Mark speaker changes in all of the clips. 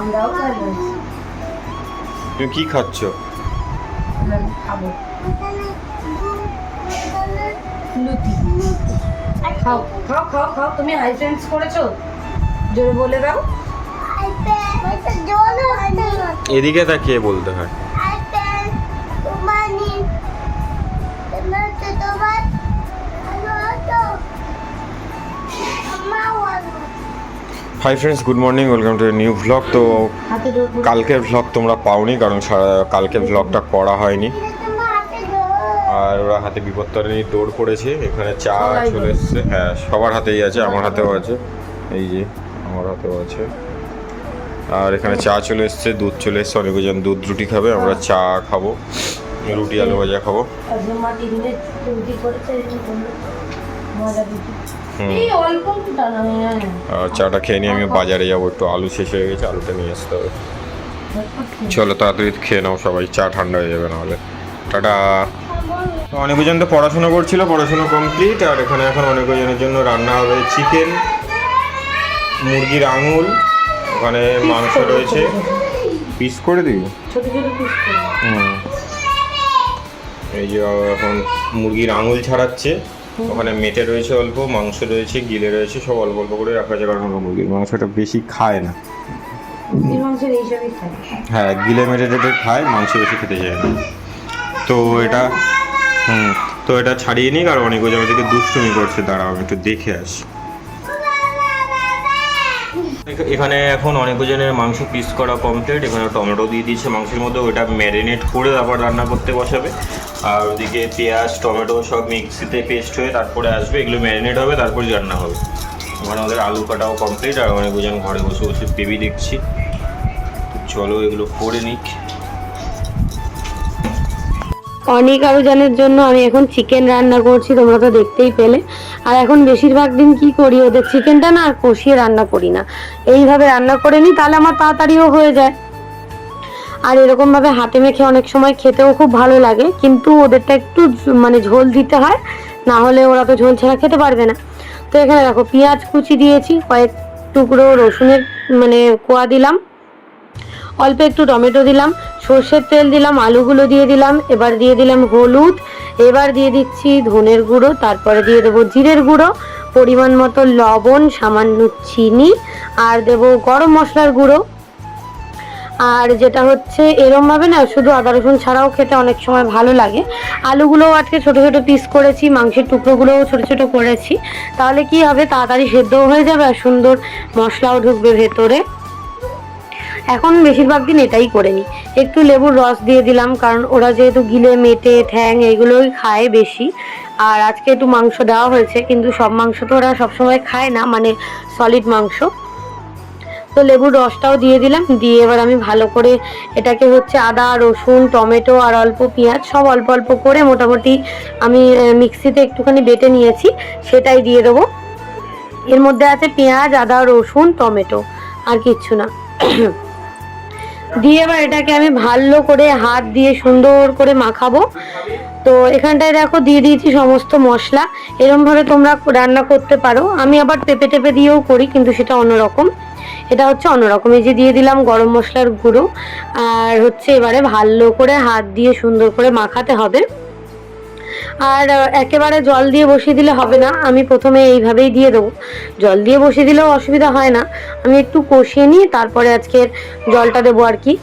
Speaker 1: আমরাও খাব
Speaker 2: তুমি কি খাচ্ছ?
Speaker 1: খাব। লুচি। খাও খাও খাও খাও তুমি হাই সেন্স করেছ? জোরে বলে দাও।
Speaker 2: এদিকে তাকিয়ে বলতে হয়। Hi friends good morning welcome to new vlog তো কালকের ভ্লগ তোমরা পাওনি, কারণ কালকে ভ্লগটা করা হয়নি। আর ওরা হাতে বিপত্তারিণী দৌড় করেছে, এখানে চা চলে। এসছে। হ্যাঁ সবার হাতেই আছে, আমার হাতেও আছে। এই যে, আমার হাতেও আছে। আর এখানে চা চলে এসছে, দুধ চলে এসছে। অনেকজন দুধ রুটি খাবে, আমরা চা খাব। রুটি, আলু ভাজা খাব।
Speaker 1: হয়ে।
Speaker 2: আর চাটা খেয়ে নিয়ে আমি বাজারে যাব একটু আলু শেষ হয়ে গেছে আলুটা নিয়ে আসতে হবে। চলো তাড়াতাড়ি খেয়ে নাও সবাই চা ঠান্ডা হয়ে যাবে নাহলে। টাটা। তো অনেকজন তো পড়াশোনা করছিল পড়াশোনা কমপ্লিট আর এখানে এখন অনেকজনের জন্য রান্না হবে চিকেন মুরগির আঙুল ওখানে মাংস রয়েছে। পিস করে হুম। এই যে এখন মুরগির আঙুল ছাড়াচ্ছে। ওখানে মেটে রয়েছে অল্প মাংস রয়েছে গিলে রয়েছে সব অল্প অল্প করে রাখা আছে কারণ মুরগির মাংসটা বেশি খায় না। হ্যাঁ গিলে মেটে টেটে খায় মাংস বেশি খেতে চায় না। তো এটা হুম তো এটা ছাড়িয়ে নিই কারণ অনেক ওজন থেকে দুষ্টুমি করছে দাঁড়াও আমি একটু দেখে আসি। এখানে এখন অনেক ওজনের মাংস পিস করা কমপ্লিট এখানে টমেটো দিয়ে দিয়েছে মাংসের মধ্যে ওটা ম্যারিনেট করে তারপর রান্না করতে বসাবে। আর ওদিকে পেঁয়াজ, টমেটো সব মিক্সিতে পেস্ট হয়ে তারপরে আসবে। এগুলো ম্যারিনেট হবে, তারপরে রান্না হবে। ওখানে ওদের আলু কাটাও কমপ্লিট আর অনেক ওজন ঘরে বসে বসে বেবি দেখছি। চলো এগুলো করে নিক।
Speaker 3: অনেক আরও জানের জন্য আমি এখন চিকেন রান্না করছি, তোমরা তো দেখতেই পেলে। আর এখন বেশিরভাগ দিন কি করি, ওদের চিকেনটা না আর কষিয়ে রান্না করি না। এইভাবে রান্না করে নিই, তাহলে আমার তাড়াতাড়িও হয়ে যায়। আর এরকম ভাবে হাতে মেখে অনেক সময় খেতেও খুব ভালো লাগে, কিন্তু ওদেরটা একটু মানে ঝোল দিতে হয়, না হলে ওরা তো ঝোল ছাড়া খেতে পারবে না। তো এখানে দেখো, পেঁয়াজ কুচি দিয়েছি, কয়েক টুকরো রসুনের মানে কোয়া দিলাম। অল্প একটু টমেটো দিলাম, সর্ষের তেল দিলাম, আলুগুলো দিয়ে দিলাম, এবার দিয়ে দিলাম হলুদ, এবার দিয়ে দিচ্ছি ধনের গুঁড়ো, তারপরে দিয়ে দেবো জিরের গুঁড়ো, পরিমাণ মতো লবণ, সামান্য চিনি, আর দেবো গরম মশলার গুঁড়ো। আর যেটা হচ্ছে এরমভাবে না, শুধু আদা রসুন ছাড়াও খেতে অনেক সময় ভালো লাগে। আলুগুলোও আজকে ছোট ছোট পিস করেছি, মাংসের টুকরোগুলোও ছোট ছোট করেছি। তাহলে কি হবে? তাড়াতাড়ি সেদ্ধও হয়ে যাবে আর সুন্দর মশলাও ঢুকবে ভেতরে। এখন বেশিরভাগ দিন এটাই করে নিই একটু লেবুর রস দিয়ে দিলাম, কারণ ওরা যেহেতু গিলে, মেটে, ঠ্যাং এগুলোই খায় বেশি। আর আজকে একটু মাংস দেওয়া হয়েছে, কিন্তু সব মাংস তো ওরা সবসময় খায় না মানে সলিড মাংস। তো লেবুর রসটাও দিয়ে দিলাম, দিয়ে এবার আমি ভালো করে এটাকে হচ্ছে আদা, রসুন, টমেটো আর অল্প পেঁয়াজ সব অল্প অল্প করে মোটামুটি আমি মিক্সিতে একটুখানি বেটে নিয়েছি, সেটাই দিয়ে দেবো। এর মধ্যে আছে পেঁয়াজ, আদা, রসুন, টমেটো, আর কিচ্ছু না। দিয়ে এবার এটাকে আমি ভালো করে হাত দিয়ে সুন্দর করে মাখাবো। তো এখানটায় দেখো দিয়ে দিয়েছি সমস্ত মশলা। এরমভাবে তোমরা রান্না করতে পারো। আমি আবার পেঁপে টেপে দিয়েও করি, কিন্তু সেটা অন্যরকম। এটা হচ্ছে অন্যরকম। এই যে দিয়ে দিলাম গরম মশলার গুঁড়ো, আর হচ্ছে এবারে ভালো করে হাত দিয়ে সুন্দর করে মাখাতে হবে। আর একেবারে জল দিয়ে বসিয়ে দিলে হবে না। আমি প্রথমে এইভাবেই দিয়ে দেবো। জল দিয়ে বসিয়ে দিলেও অসুবিধা হয় না। আমি একটু কষিয়ে নিয়ে তারপরে আজকের জলটা দেবো আর কি।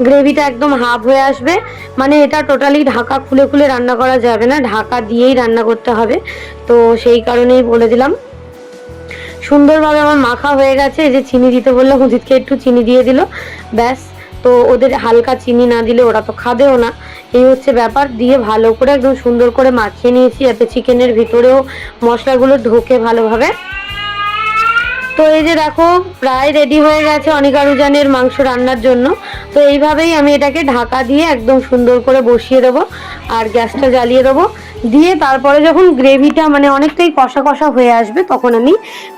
Speaker 3: গ্রেভিটা একদম হাফ হয়ে আসবে। মানে এটা টোটালি ঢাকা খুলে খুলে রান্না করা যাবে না। ঢাকা দিয়েই রান্না করতে হবে। তো সেই কারণেই বলে দিলাম। সুন্দরভাবে আমার মাখা হয়ে গেছে। এই যে চিনি দিতে বলল হুদিতকে একটু চিনি দিয়ে দিল। ব্যাস। তো ওদের হালকা চিনি না দিলে ওরা তো খাবেও না। এই হচ্ছে ব্যাপার, দিয়ে ভালো করে একদম সুন্দর করে মাখিয়ে নিয়েছি। যাতে চিকেনের ভিতরেও মশলাগুলো ঢোকে ভালোভাবে। তো এই যে দেখো, প্রায় রেডি হয়ে গেছে অনিকারুজানের মাংস রান্নার জন্য। তো এইভাবেই আমি এটাকে ঢাকা দিয়ে একদম সুন্দর করে বসিয়ে দেবো আর গ্যাসটা জ্বালিয়ে দেবো। দিয়ে তারপরে যখন গ্রেভিটা মানে অনেকটাই কষা কষা হয়ে আসবে, তখন আমি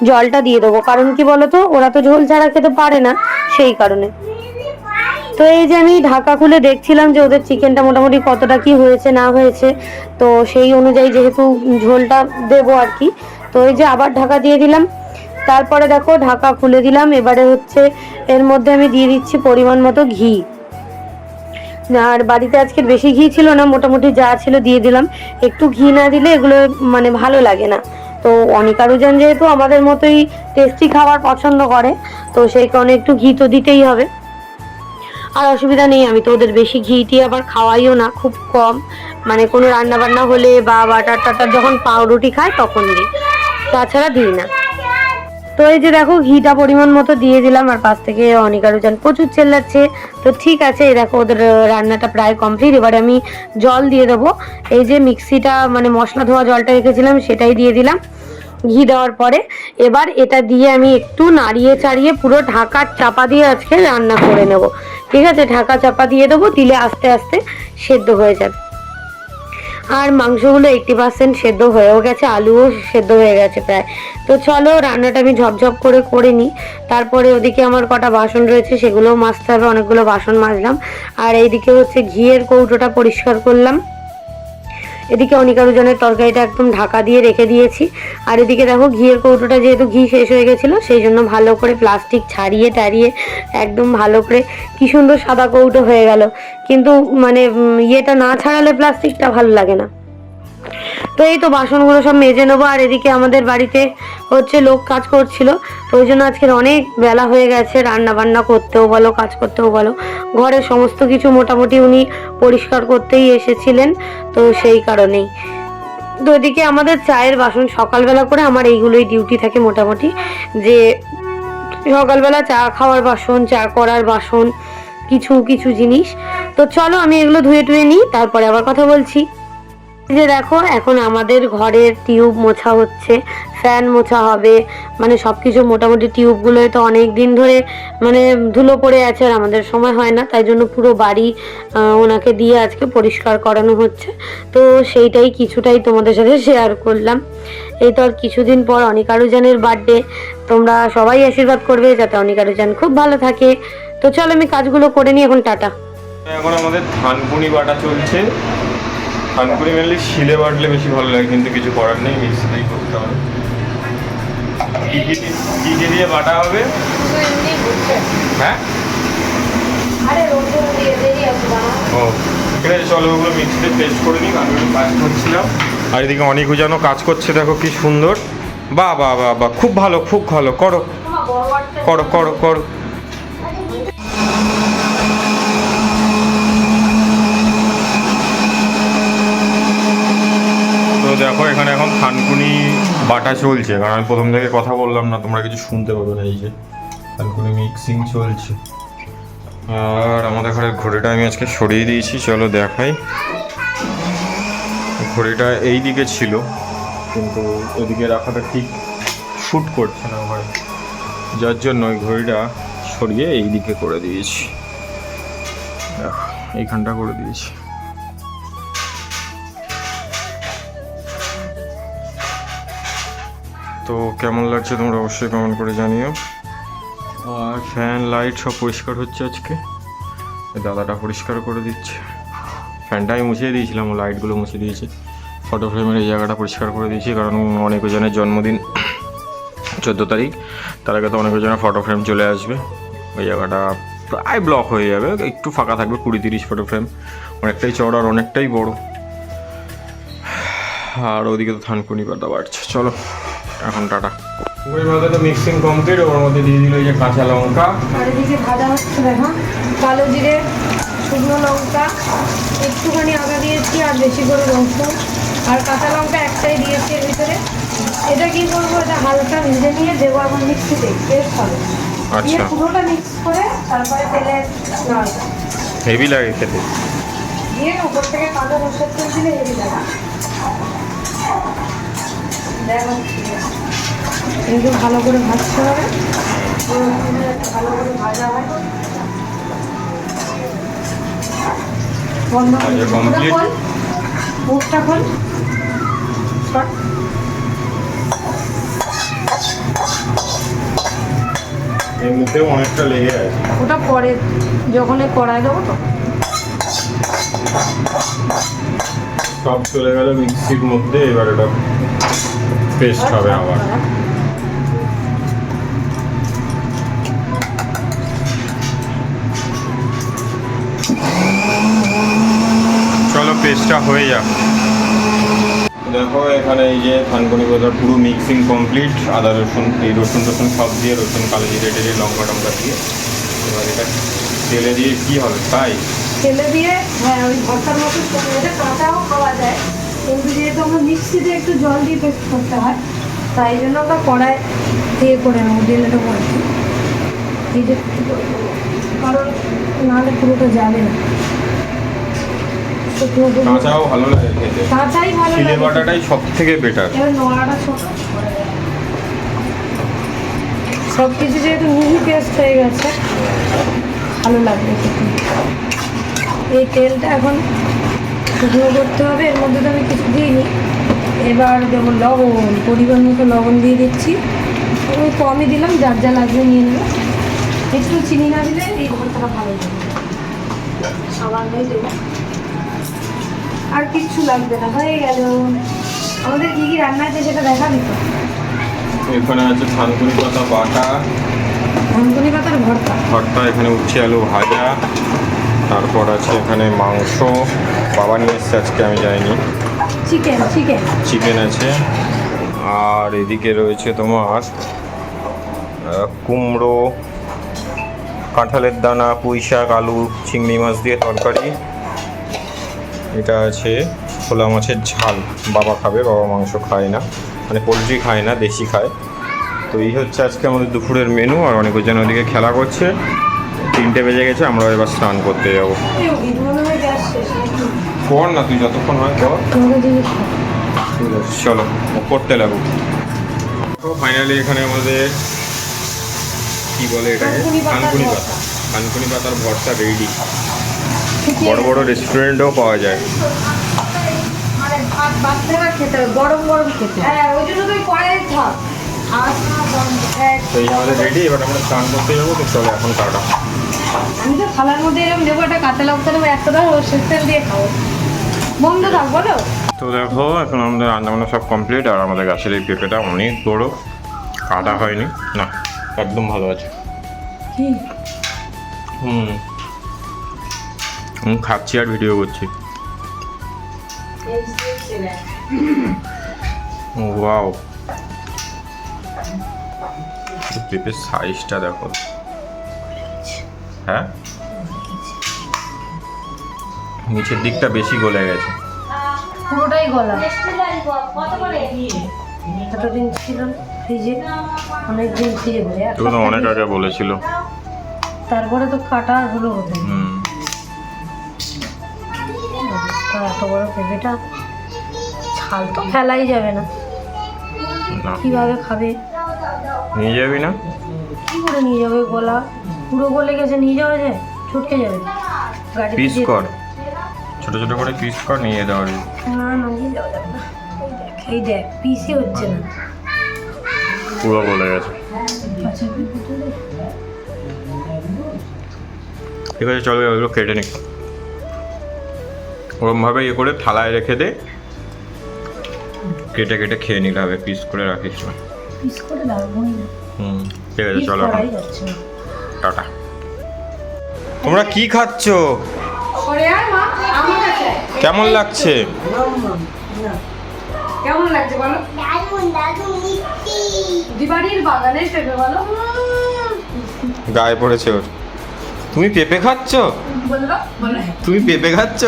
Speaker 3: জলটা দিয়ে দেবো। কারণ কি বলতো, ওরা তো ঝোল ছাড়া খেতে পারে না সেই কারণে। তো এই যে আমি ঢাকা খুলে দেখছিলাম যে ওদের চিকেনটা মোটামুটি কতটা কি হয়েছে, না হয়েছে, তো সেই অনুযায়ী যেহেতু ঝোলটা দেবো আর কি, তো এই যে আবার ঢাকা দিয়ে দিলাম। তারপরে দেখো ঢাকা খুলে দিলাম, এবারে হচ্ছে এর মধ্যে আমি দিয়ে দিচ্ছি পরিমাণ মতো ঘি। আর বাড়িতে আজকে বেশি ঘি ছিল না, মোটামুটি যা ছিল দিয়ে দিলাম। একটু ঘি না দিলে এগুলো মানে ভালো লাগে না। তো অনিকারুজন যেহেতু আমাদের মতোই টেস্টি খাবার পছন্দ করে, তো সেই কারণে একটু ঘি তো দিতেই হবে। আর অসুবিধা নেই, আমি তো ওদের বেশি ঘি টি আবার খাওয়াইও না, খুব কম। মানে কোনো রান্না বান্না হলে বা বাটার টাটার যখন পাউরুটি খায় তখন দিই, তাছাড়া দিই না। তো এই যে দেখো, ঘিটা পরিমাণ মতো দিয়ে দিলাম, আর পাশ থেকে অনিকারুজান প্রচুর চেল্লাচ্ছে। তো ঠিক আছে, এই দেখো ওদের রান্নাটা প্রায় কমপ্লিট এবারে আমি জল দিয়ে দেবো। এই যে মিক্সিটা মানে মশলা ধোয়া জলটা রেখেছিলাম, সেটাই দিয়ে দিলাম ঘি দেওয়ার পরে। এবার এটা দিয়ে আমি একটু নাড়িয়ে চাড়িয়ে পুরো ঢাকার চাপা দিয়ে আজকে রান্না করে নেব। ঠিক আছে, ঢাকা চাপা দিয়ে দেবো, দিলে আস্তে আস্তে সেদ্ধ হয়ে যাবে। আর মাংসগুলো এইটটি পার্সেন্ট সেদ্ধ হয়েও গেছে, আলুও সেদ্ধ হয়ে গেছে প্রায়। তো চলো, রান্নাটা আমি ঝপঝপ করে করে নিই। তারপরে ওদিকে আমার কটা বাসন রয়েছে, সেগুলোও মাজতে হবে, অনেকগুলো বাসন মাজলাম। আর এইদিকে হচ্ছে ঘিয়ের কৌটোটা পরিষ্কার করলাম। এদিকে অনিকারুজনের তরকারিটা একদম ঢাকা দিয়ে রেখে দিয়েছি। আর এদিকে দেখো ঘিয়ের কৌটোটা যেহেতু ঘি শেষ হয়ে গেছিল, সেই জন্য ভালো করে প্লাস্টিক ছাড়িয়ে টাড়িয়ে একদম ভালো করে কি সুন্দর সাদা কৌটো হয়ে গেল। কিন্তু মানে ইয়েটা না ছাড়ালে প্লাস্টিকটা ভালো লাগে না। তো এই তো বাসনগুলো সব মেজে নেব, আর এদিকে আমাদের বাড়িতে হচ্ছে লোক কাজ করছিল। ওই জন্য আজকের অনেক বেলা হয়ে গেছে রান্না বান্না করতেও বলো, কাজ করতেও বলো। ঘরের সমস্ত কিছু মোটামুটি উনি পরিষ্কার করতেই এসেছিলেন, তো সেই কারণেই। তো এদিকে আমাদের চায়ের বাসন সকালবেলা করে আমার এইগুলোই ডিউটি থাকে মোটামুটি, যে সকালবেলা চা খাওয়ার বাসন, চা করার বাসন, কিছু কিছু জিনিস। তো চলো আমি এগুলো ধুয়ে টুয়ে নিই, তারপরে আবার কথা বলছি। যে দেখো, এখন আমাদের ঘরের টিউব মোছা হচ্ছে, ফ্যান মোছা হবে মানে সব কিছু মোটামুটি টিউবগুলোই তো অনেক দিন ধরে মানে ধুলো পড়ে আছে আর আমাদের সময় হয় না, তাই জন্য পুরো বাড়ি ওনাকে দিয়ে আজকে পরিষ্কার করানো হচ্ছে। তো সেইটাই কিছুটাই তোমাদের সাথে শেয়ার করলাম। এই তো আর কিছুদিন পর অনিকারুজানের বার্থডে তোমরা সবাই আশীর্বাদ করবে যাতে অনিকারুজান খুব ভালো থাকে। তো চলো আমি কাজগুলো করে নিই, এখন টাটা।
Speaker 2: এখন আমাদের থানকুনি বাটা চলছে। থানকুনি মেনলি শিলে বাটলে বেশি ভালো লাগে কিন্তু কিছু করার নেই মিক্সিতেই করতে হবে। কি কি দিয়ে- কি কি দিয়ে বাটা হবে? হ্যাঁ? ও ঠিক আছে চলো ওগুলো মিক্সিতে পেস্ট করে নিই আমি কাজ করছিলাম। আর এদিকে অনেক উজানো কাজ করছে দেখো কি সুন্দর। বাহ বাহ বাহ বাহ খুব ভালো খুব ভালো করো। করো করো করো। দেখো, এখানে এখন থানকুনি বাটা চলছে, কারণ আমি প্রথম থেকে কথা বললাম না, তোমরা কিছু শুনতে পাবে না এই যে থানকুনি মিক্সিং চলছে। আর আমাদের ঘরের ঘড়িটা আমি আজকে সরিয়ে দিয়েছি, চলো দেখাই। ঘড়িটা এই দিকে ছিল, কিন্তু এদিকে রাখাটা ঠিক শ্যুট করছে না ঘরে। যার জন্য ওই ঘড়িটা সরিয়ে এই দিকে করে দিয়েছি। এইখানটা করে দিয়েছি। তো কেমন লাগছে তোমরা অবশ্যই কমেন্ট করে জানিও। আর ফ্যান লাইট সব পরিষ্কার হচ্ছে আজকে। দাদাটা পরিষ্কার করে দিচ্ছে। ফ্যানটা আমি মুছিয়ে দিয়েছিলাম লাইটগুলো মুছে দিয়েছি। ফটো ফ্রেমের এই জায়গাটা পরিষ্কার করে দিয়েছি, কারণ অনেকজনের জন্মদিন চোদ্দ তারিখ, তার আগে তো অনেকজনের ফটো ফ্রেম চলে আসবে। ওই জায়গাটা প্রায় ব্লক হয়ে যাবে, একটু ফাঁকা থাকবে, কুড়ি তিরিশ ফটো ফ্রেম অনেকটাই চড় আর অনেকটাই বড়। আর ওদিকে তো থানকুনি পাতা বাড়ছে। চলো। এখন টাটা। পুকুরের মধ্যে তো মিক্সিং কমপ্লিট ওর মধ্যে দিয়ে দিল এই যে কাঁচা লঙ্কা।
Speaker 1: আর এদিকে ভাজা হচ্ছে দেখো কালো জিরে শুকনো লঙ্কা একটুখানি আদা দিয়েছি আর বেশি করে রসুন। আর কাঁচা লঙ্কা একটাই দিয়েছি এর ভিতরে। এটা কি করব এটা হালকা ভেজে নিয়ে দেবো এখন মিক্সিতে পেস্ট হবে। দিয়ে
Speaker 2: আচ্ছা।
Speaker 1: পুরোটা মিক্স করে তারপরে তেলে
Speaker 2: হেভি লাগে খেতে।
Speaker 1: দিয়ে উপর থেকে কাঁচা রসুন তেল দিলে হেভি লাগে। কিন্তু ভালো করে ভাজতে হবে। ভালো করে ভাজা হয়। বন্ধ করে
Speaker 2: আচ্ছা, complete?
Speaker 1: খোল। মুখটা খোল শর্ট
Speaker 2: এমনিতেও অনেকটা লেগে আছে।
Speaker 1: ওটা পরে যখন কড়াই দেবো তো।
Speaker 2: সব চলে গেল মিক্সির মধ্যে এবার এটা পেস্ট হবে আবার চলো পেস্টটা হয়ে যাক। দেখো এখানে এই যে থানকুনি বাজার পুরো মিক্সিং কমপ্লিট আদা রসুন এই রসুন টসুন সব দিয়ে রসুন কালো জিরে টেরে লঙ্কা টঙ্কা দিয়ে এবার এটা তেলে দিয়ে কি হবে? তাই?
Speaker 1: তেলে দিয়ে হ্যাঁ ওই ভর্তার মতো কাঁচাও খাওয়া যায়। কিন্তু যেহেতু আমরা মিক্সিতে একটু জল দিয়ে পেস্ট করতে হয় তাই জন্য আমরা কড়াই দিয়ে করে নেব একটু করে দেবো। কারণ নাহলে পুরোটা যাবে না।
Speaker 2: কাঁচাও ভালো লাগে খেতে।
Speaker 1: কাঁচাই ভালো
Speaker 2: চিলে
Speaker 1: লাগে।
Speaker 2: বাটাটাই সব থেকে বেটার
Speaker 1: এবার নোড়াটা ছোট। সব কিছু যেহেতু মিহি পেস্ট হয়ে গেছে ভালো লাগবে এই তেলটা এখন শুকনো করতে হবে এর মধ্যে তো আমি কিছু দিইনি। এবার দেবো লবণ পরিমাণ মতো লবণ দিয়ে দিচ্ছি। আমি কমই দিলাম যার যা লাগবে নিয়ে নেবে। একটু চিনি না দিলে এই ভর্তাটা ভালো লাগবে সামান্যই দেবো আর কিচ্ছু লাগবে না হয়ে গেল। আমাদের কি কি রান্না আছে সেটা দেখাবি তো?
Speaker 2: এখানে আছে থানকুনি পাতা বাটা।
Speaker 1: ধানকুনি পাতার ভর্তা।
Speaker 2: ভর্তা এখানে উচ্ছে আলু ভাজা। তারপর আছে এখানে মাংস। বাবা নিয়ে এসছে আজকে আমি যাইনি।
Speaker 1: চিকেন চিকেন
Speaker 2: চিকেন আছে। আর এদিকে রয়েছে তোমার কুমড়ো কাঁঠালের দানা পুঁই শাক আলু চিংড়ি মাছ দিয়ে তরকারি। এটা আছে ছোলা মাছের ঝাল। বাবা খাবে বাবা মাংস খায় না। মানে পোলট্রি খায় না দেশি খায়। তো এই হচ্ছে আজকে আমাদের দুপুরের মেনু আর অনেক জন ওদিকে খেলা করছে। তিনটে বেজে গেছে আমরা এবার স্নান করতে যাব। কর না তুই যতক্ষণ হয় কর। চলো করতে লাগো। তো ফাইনালি এখানে আমাদের কি বলে এটাকে?
Speaker 1: ভর্তা।
Speaker 2: পাতা। কানকুনি পাতার ভর্তা রেডি বড় বড় রেস্টুরেন্টেও পাওয়া যায়।
Speaker 1: গরম গরম খেতে হ্যাঁ ওই জন্য তুই কড়াই থাক। আর এক
Speaker 2: এই আমাদের রেডি এবার আমরা স্নান করতে যাব তো চলো এখন কাটা
Speaker 1: আমি তো থালার মধ্যে এরকম নেব একটা কাঁচা লঙ্কা নেব একশোটা সর্ষের তেল দিয়ে খাব। বন্ধ থাক বলো।
Speaker 2: তো দেখো এখন আমাদের রান্নাবান্না সব কমপ্লিট আর আমাদের গাছের এই পেঁপেটা অনেক বড়। কাটা হয়নি। না একদম ভালো আছে। হুম। হুম খাচ্ছি আর ভিডিও করছি। ওয়াও। পেঁপের সাইজটা দেখো। হ্যাঁ? নিচের দিকটা বেশি গলে গেছে।
Speaker 1: পুরোটাই গলা। এতদিন ছিল ফ্রিজে অনেক দিন ফ্রিজে ভরে
Speaker 2: তো অনেক আগে বলেছিল।
Speaker 1: তারপরে তো কাটা হলো বোধ এত বড় পেঁপেটা ছাল তো ফেলাই যাবে না।
Speaker 2: না।
Speaker 1: কীভাবে খাবে?
Speaker 2: নিয়ে যাবি না?
Speaker 1: কি করে নিয়ে যাবে গলা? পুরো গলে গেছে নিয়ে যাওয়া যায়? ছুটকে যাবে। গাড়ি
Speaker 2: পিস কর। ছোট ছোট করে পিস কর নিয়ে যেতে পারবি
Speaker 1: না না নিয়ে যাওয়া যাবে না। এই দেখ, পিসই হচ্ছে না।
Speaker 2: পুরো গলে গেছে।
Speaker 1: আচ্ছা।
Speaker 2: ঠিক আছে চলো ওগুলো কেটে নি ওরমভাবে ইয়ে করে থালায় রেখে দে। কেটে কেটে খেয়ে নিতে হবে পিস করে রাখিস না।
Speaker 1: পিস করে
Speaker 2: হুম ঠিক আছে চলো টাটা। তোমরা কি খাচ্ছ?
Speaker 1: সরে আয় মা আমার কাছে। আয়।
Speaker 2: কেমন লাগছে?
Speaker 1: কেমন লাগছে বলো? দিবাড়ির বাগানের পেঁপে বলো।
Speaker 2: গায়ে পড়েছে ওর। তুমি পেঁপে খাচ্ছ?
Speaker 1: হ্যাঁ।
Speaker 2: তুমি পেঁপে খাচ্ছ?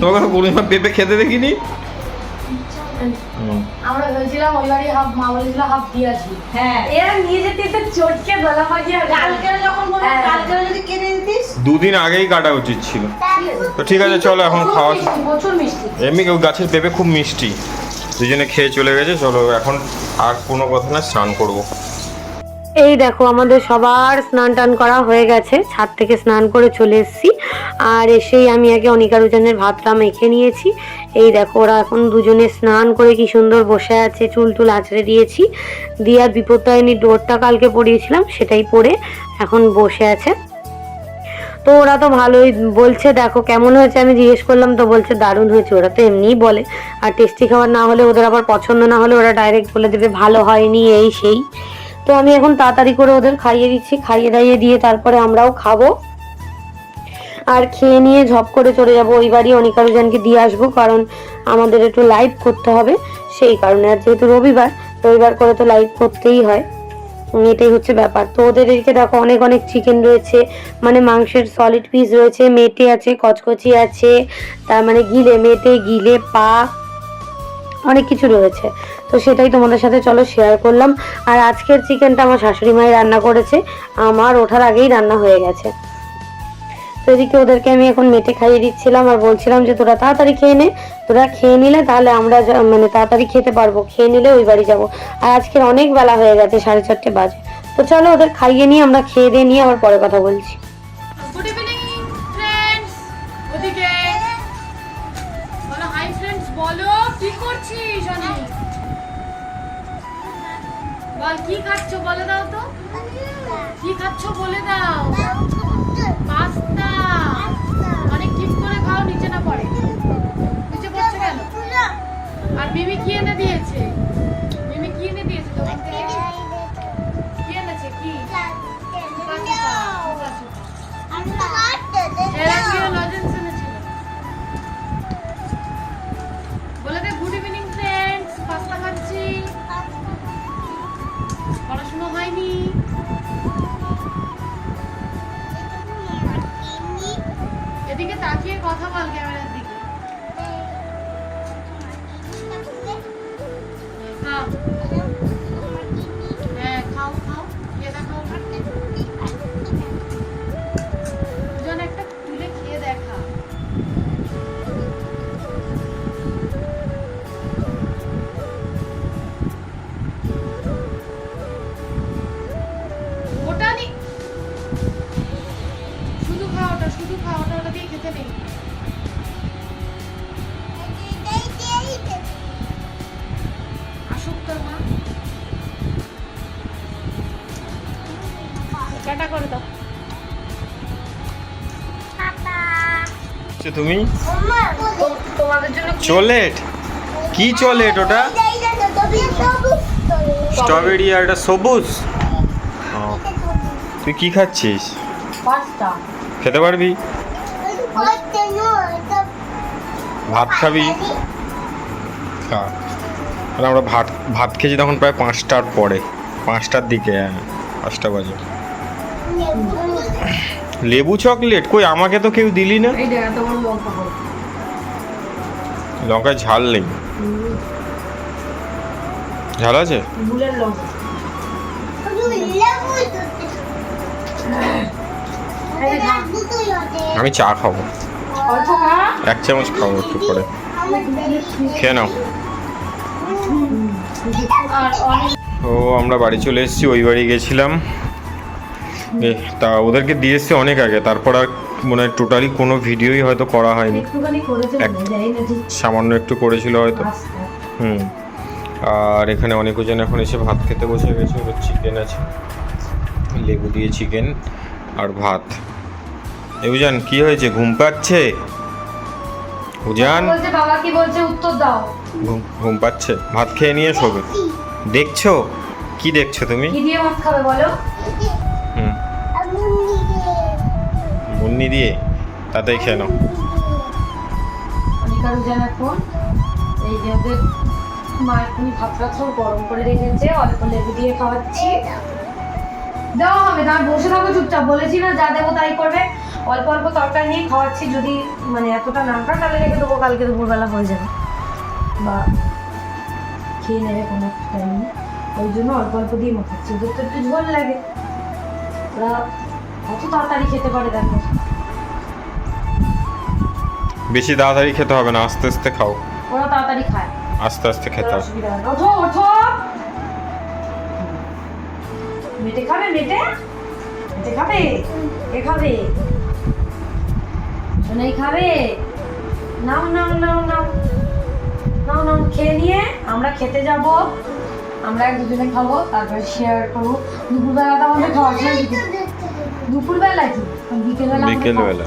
Speaker 2: তোমাকে কোনো পেঁপে খেতে দেখিনি।
Speaker 1: আমরা ভেবেছিলাম ওই বাড়ি হাফ মা বলেছিল হাফ দিয়ে হ্যাঁ এরা নিয়ে যেতে তো চটকে গলা মাঝে কালকে যখন কালকে যদি কিনে দিতিস
Speaker 2: দুদিন আগেই কাটা উচিত ছিল। তো ঠিক আছে চলো এখন খাওয়া
Speaker 1: প্রচুর মিষ্টি।
Speaker 2: এমনি কেউ গাছের পেঁপে খুব মিষ্টি। দুজনে খেয়ে চলে গেছে চলো এখন আর কোনো কথা না স্নান করব।
Speaker 3: এই দেখো, আমাদের সবার স্নান টান করা হয়ে গেছে। ছাদ থেকে স্নান করে চলে এসেছি। আর এসেই আমি আগে অনিকারুজনের ভাতটা মেখে নিয়েছি। এই দেখো, ওরা এখন দুজনে স্নান করে কি সুন্দর বসে আছে, চুল টুল আঁচড়ে দিয়েছি। দিয়ে বিপত্তায়নী ডোরটা কালকে পরিয়েছিলাম, সেটাই পরে এখন বসে আছে। তো ওরা তো ভালোই বলছে, দেখো, কেমন হয়েছে? আমি জিজ্ঞেস করলাম, তো বলছে দারুণ হয়েছে। ওরা তো এমনিই বলে। আর টেস্টি খাবার না হলে ওদের আবার পছন্দ না হলে ওরা ডাইরেক্ট বলে দেবে, ভালো হয়নি, এই সেই। তো আমি এখন তাড়াতাড়ি করে ওদের খাইয়ে দিচ্ছি, খাইয়ে দাইয়ে দিয়ে তারপরে আমরাও খাব। আর খেয়ে নিয়ে ঝপ করে চলে যাব, ওই বাড়ি অনিকারুজানকে দিয়ে আসব, কারণ আমাদের একটু লাইভ করতে হবে, সেই কারণে। আর যেহেতু রবিবার রবিবার করে তো লাইভ করতেই হয়। এটাই হচ্ছে ব্যাপার। তো ওদের এদিকে দেখো অনেক অনেক চিকেন রয়েছে মানে মাংসের সলিড পিস রয়েছে, মেটে আছে, কচকচি আছে, তার মানে গিলে, মেটে, গিলে, পা, অনেক কিছু রয়েছে। তো সেটাই তোমাদের সাথে, চলো শেয়ার করলাম। আর আজকের চিকেনটা আমার শাশুড়ি মাই রান্না করেছে। আমার ওঠার আগেই রান্না হয়ে গেছে। তো এদিকে ওদেরকে আমি এখন মেটে খাইয়ে দিচ্ছিলাম আর বলছিলাম যে, তোরা তাড়াতাড়ি খেয়ে নে। তোরা খেয়ে নিলে তাহলে আমরা মানে তাড়াতাড়ি খেতে পারব। খেয়ে নিলে ওই বাড়ি যাব। আর আজকের অনেক বেলা হয়ে গেছে, সাড়ে চারটে বাজে। তো চলো ওদের খাইয়ে নিয়ে আমরা খেয়ে দিয়ে নিয়ে আবার পরে কথা বলছি।
Speaker 1: বলো কি করছিস বল কি খাচ্ছ বলে দাও তো। কি খাচ্ছ বলে দাও। পাস্তা। অনেক কিপ করে খাও নিচে না পড়ে। নিচে পড়ছে কেন? আর মিমি কি এনে দিয়েছে? মিমি কি এনে দিয়েছে দোকান থেকে? কি এনেছে? কি?
Speaker 2: আচ্ছা, তুমি? চলেট? কি চলেট ওটা? স্ট্রবেরি আর এটা সবুজ? ও, তুই কি খাচ্ছিস? খেতে পারবি? ভাত খাবি? আর আমরা ভাত ভাত খেয়েছি তখন প্রায় পাঁচটার পরে। পাঁচটার দিকে হ্যাঁ পাঁচটা বাজে। লেবু চকলেট? কই আমাকে তো কেউ দিলি না? লঙ্কায় ঝাল নেই। ঝাল আছে? আমি চা খাব। এক চামচ খাব একটু পরে। খেয়ে নাও। ও আমরা বাড়ি চলে এসেছি ওই বাড়ি গেছিলাম। তা ওদেরকে দিয়ে এসছি অনেক আগে তারপর আর মানে টোটালি কোনো ভিডিওই হয়তো করা হয়নি।
Speaker 1: মনে
Speaker 2: সামান্য একটু করেছিল হয়তো। হুম। আর এখানে অনেকজন এখন এসে ভাত খেতে বসে গেছে ওদের চিকেন আছে। লেবু দিয়ে চিকেন আর ভাত। এ উজান কি হয়েছে? ঘুম পাচ্ছে? উজান?
Speaker 1: বাবা কি বলছে? উত্তর দাও।
Speaker 2: ঘুম ঘুম পাচ্ছে? ভাত খেয়ে নিয়ে শোবে দেখছ? কি দেখছ তুমি?
Speaker 1: কি দিয়ে ভাত খাবে বলো?
Speaker 2: মুন্নি দিয়ে তাতেই খেয়ে নাও।
Speaker 1: এই যে মা করে রেখেছে, অল্প দিয়ে খাওয়াচ্ছি। দেওয়া হবে বসে বলেছি না যা দেবো তাই করবে। অল্প অল্প তরকারি খাওয়াচ্ছি, যদি মানে এতটা না খায় তাহলে রেখে দেবো, কালকে দুপুরবেলা হয়ে যাবে। বা খেয়ে নেবে কোনো টাইম ওই জন্য অল্প অল্প দিয়ে মাখাচ্ছি, ওদের তো একটু ঝোল লাগে। ওরা কত তাড়াতাড়ি খেতে পারে দেখো।
Speaker 2: বেশি তাড়াতাড়ি খেতে হবে না আস্তে আস্তে খাও।
Speaker 1: ওরা তাড়াতাড়ি খায়।
Speaker 2: আস্তে আস্তে খেতে হবে।
Speaker 1: ওঠো ওঠো। মেটে খাবে মেটে? মেটে খাবে? এ খাবে? সোনাই খাবে? নাও নাও নাও নাও। নাও নাও খেয়ে নিয়ে আমরা খেতে যাব। আমরা এক দুজনে খাব তারপরে শেয়ার করব। দুপুরবেলাটা আমাদের খাওয়ার সময় দুপুরবেলা কি? বিকেলবেলা আমাদের
Speaker 2: বিকেলবেলা।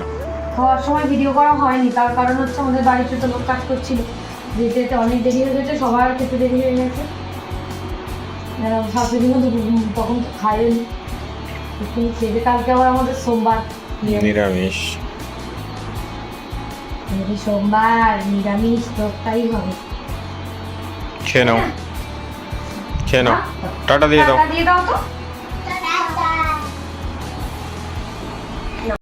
Speaker 1: খাওয়ার সময় ভিডিও করা হয়নি। তার কারণ হচ্ছে আমাদের বাড়িতে তো লোক কাজ করছিল। যেতে যেতে অনেক দেরি হয়ে গেছে সবার খেতে দেরি হয়ে গেছে। শাশুড়িও দুপুর- তখন খায়নি। একটু খেতে কালকে আবার আমাদের সোমবার। নিরামিষ। সোমবার নিরামিষ তো তাই হবে।
Speaker 2: খেয়ে নাও। খেয়ে নাও। টাটা দিয়ে দাও।
Speaker 1: দিয়ে দাও তো।